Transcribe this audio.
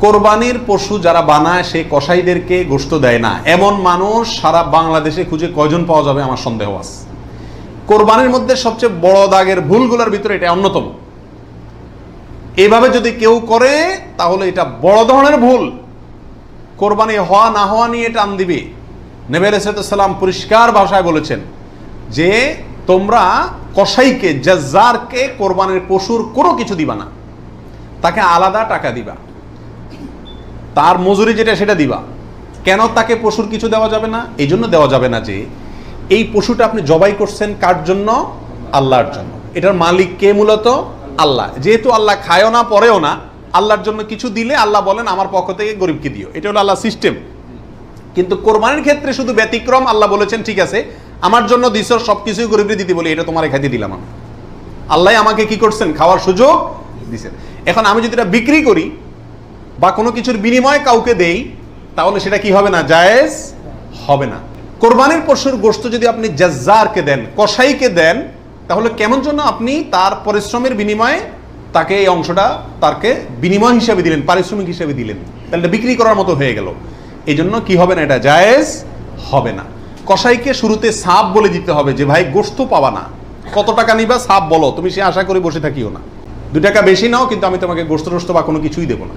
কোরবানির পশু যারা বানায় সে কসাইদেরকে গোস্ত দেয় না। এমন মানুষ সারা বাংলাদেশে খুঁজে কয়জন পাওয়া যাবে আমার সন্দেহ আছে। কোরবানির মধ্যে সবচেয়ে বড় দাগের ভুলগুলোর ভিতরে এটা অন্যতম। এভাবে যদি কেউ করে, তাহলে এটা বড় ধরনের ভুল। কোরবানি হওয়া, না হওয়া নিয়ে টান দিবে। নেবে সালাম পরিষ্কার ভাষায় বলেছেন যে, তোমরা কসাইকে, জাজ্জারকে কোরবানির পশুর কোনো কিছু দিবা না। তাকে আলাদা টাকা দিবা। তার মজুরি যেটা, সেটা দিবা। কেন তাকে পশুর কিছু দেওয়া যাবে না? এই জন্য দেওয়া যাবে না যে, এই পশুটা আপনি জবাই করছেন কার জন্য? আল্লাহর জন্য। এটার মালিক কে মূলত? আল্লাহ। যেহেতু আল্লাহ খায়ও না, পরেও না, আল্লাহর জন্য কিছু দিলে আল্লাহ বলেন, আমার পক্ষ থেকে গরিবকে দিও। এটা হলো আল্লাহ সিস্টেম। কিন্তু কোরবানির ক্ষেত্রে শুধু ব্যতিক্রম আল্লাহ বলেছেন, ঠিক আছে, আমার জন্য দিস সব কিছুই গরিবরে দিতে বলি। এটা তোমার খাইতে দিলাম আমি। আল্লাহ আমাকে কি করছেন? খাওয়ার সুযোগ দিছেন। এখন আমি যদি এটা বিক্রি করি বা কোনো কিছুর বিনিময়ে কাউকে দেই, তাহলে সেটা কি হবে না? জায়েজ হবে না। কোরবানির পশুর গোশত যদি আপনি জাজ্জারকে দেন, কসাইকে দেন, তাহলে কেমন জন্য আপনি তার পরিশ্রমের বিনিময়ে তাকে এই অংশটা তাকে বিনিময় হিসাবে দিলেন, পারিশ্রমিক হিসাবে দিলেন। তাহলে বিক্রি করার মতো হয়ে গেল। এই জন্য কি হবে না এটা? জায়েজ হবে না। কসাইকে শুরুতে সাপ বলে দিতে হবে যে, ভাই গোস্ত পাবা না। কত টাকা নিবা সাপ বলো। তুমি সে আশা করে বসে থাকিও না। দু টাকা বেশি নাও, কিন্তু আমি তোমাকে গোস্ত টোস্ত বা কোনো কিছুই দেবো না।